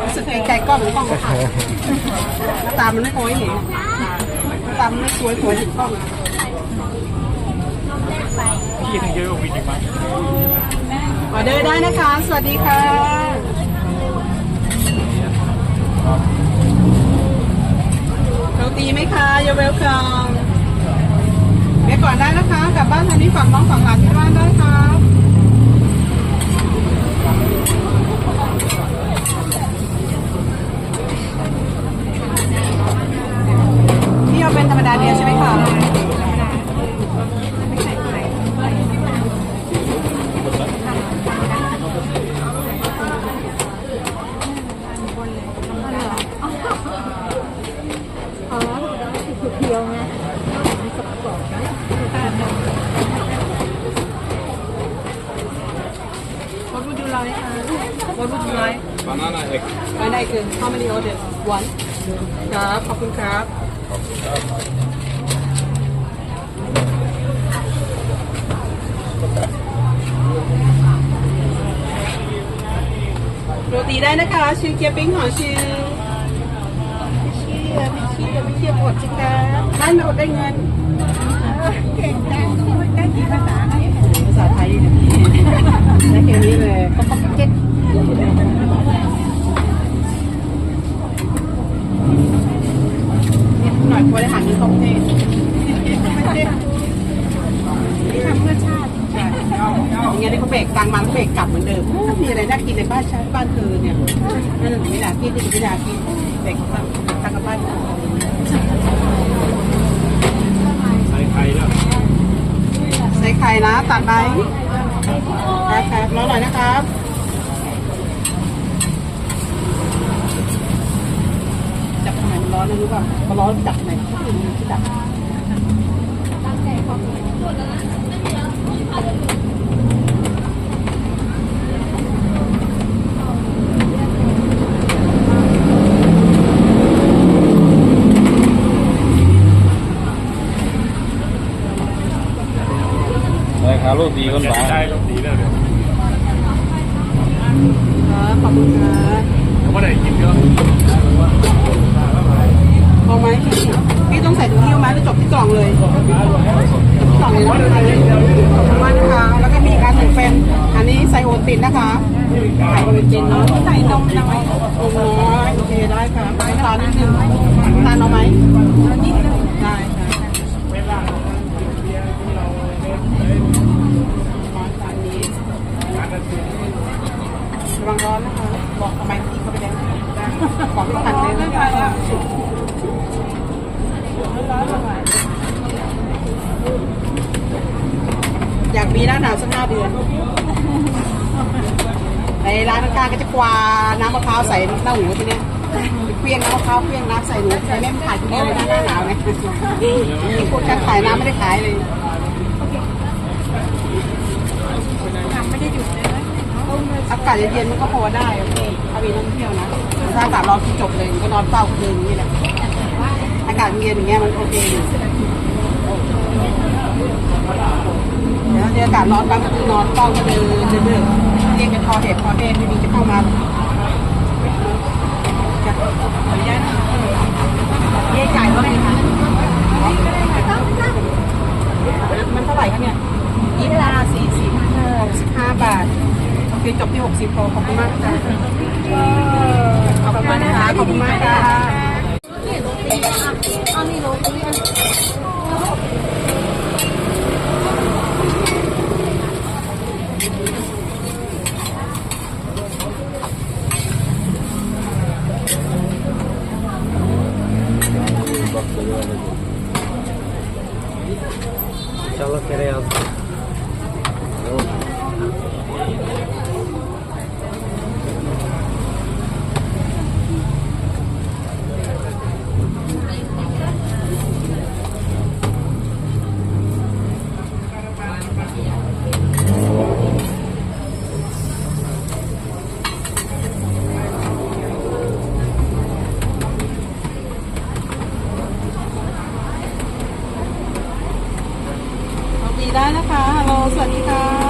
รู้สึกเกรงใจกล้องหรือกล้องค่ะหน้ตามันไม่สวยหนิตามันไม่สวยสวยถึงกล้องอะพี่ทั้งเยอะกว่าวินอีกไหมงออเดอร์ได้นะคะ สวัสดีค่ะโรตีไหมคะยาเวลคัมเดี๋ยวก่อนได้นะคะ กลับบ้านทางนี้ฝั่งน้องฝั่งหลานที่บ้านได้ครับ What would you like? What would you like? banana egg Banana egg. How many orders? One. ครับขอบคุณครับโรตีได้นะคะชื่อเกียร์ปิ้งของชื่อไม่เชื่อไม่เชื่อไม่เชื่อหมดจิคะได้ไม่อดได้เงิน เก่งจังได้กี่ภาษาไหม ภาษาไทยเนี่ยได้แค่นี้เลย ก็ปกเก็ต เนี่ยหน่อยบริหารเงินของประเทศ ทำเพื่อชาติ อย่าง เบรกตังค์มาเขาเบรกกลับเหมือนเดิมมีอะไรน่ากินในบ้านฉันบ้านเธอเนี่ยนั่นแหละไม่อยากกินที่ไม่อยากกินเบรกตังค์ตังค์กับบ้านเธอใส่ไข่แล้วใส่ไข่นะตัดไหมครับครับรอหน่อยนะครับจับทำไมร้อนนะรู้ป่ะพอร้อนจับไมเขาถึงจับใส่ขาโรตีกันบ้างได้โรตีแล้วเดี๋ยวขอบคุณครับเขาไม่ได้กินเยอะพอไหมพี่ต้องใส่ถุงหิ้วไหมหรือจบที่กล่องเลยจบที่กล่องเลยนะขอบคุณมากนะคะ แล้วก็มีกอันหนึ่งเป็น อันนี้ไซโอตินนะคะไข่โอริจินเนาะใส่นมน้อยนมน้อยโอเคได้ค่ะน้ำตาลนิดนึงน้ำตาลเอาไหมนิดนึงได้ค่ะ ระวังร้อนนะคะ บอกทำไมตีเข้าไปแล้วบอกที่ตัดเลยนะคะอยากมีหน้าหนาวสักห้าเดือน ในร้านข้างๆก็จะกวาน้ำมะพร้าวใส่เต้าหูไปเนี่ยเพี้ยงน้ำมะพร้าวเพี้ยงน้ำใส่หนูใช้แม่มาขายที่นี่เลยนะหน้าหนาวไงนี่พูดการขายน้ำไม่ได้ขายเลย ทำไม่ได้หยุดเลยนะ อาศเย็นๆมันก็พอได้โอเคถ้ามีท่องเที่ยวนะถ้าอากาศร้อนคือจบเลยก็นอนเฝ้าคืนนี่แหละอากาศเย็นอย่างเงี้ยมันโอเคอยู่เดี๋ยวเจออากาศร้อนบ้างก็คือนอนเฝ้าก็เดินเดินเดินเรียกกันคอเห็ดคอเห็ดไม่มีจะเข้ามาจะขออนุญาตเรียกจ่ายว่าไงคะมันเท่าไหร่คะเนี่ยยี่สิบสี่สิบหกสิบห้าบาท โอเคจบที่ 60พอขอบคุณมากค่ะขอบคุณมากนะคะขอบคุณมากค่ะ เอานี่โร ฮัลโหลสวัสดีค่ะ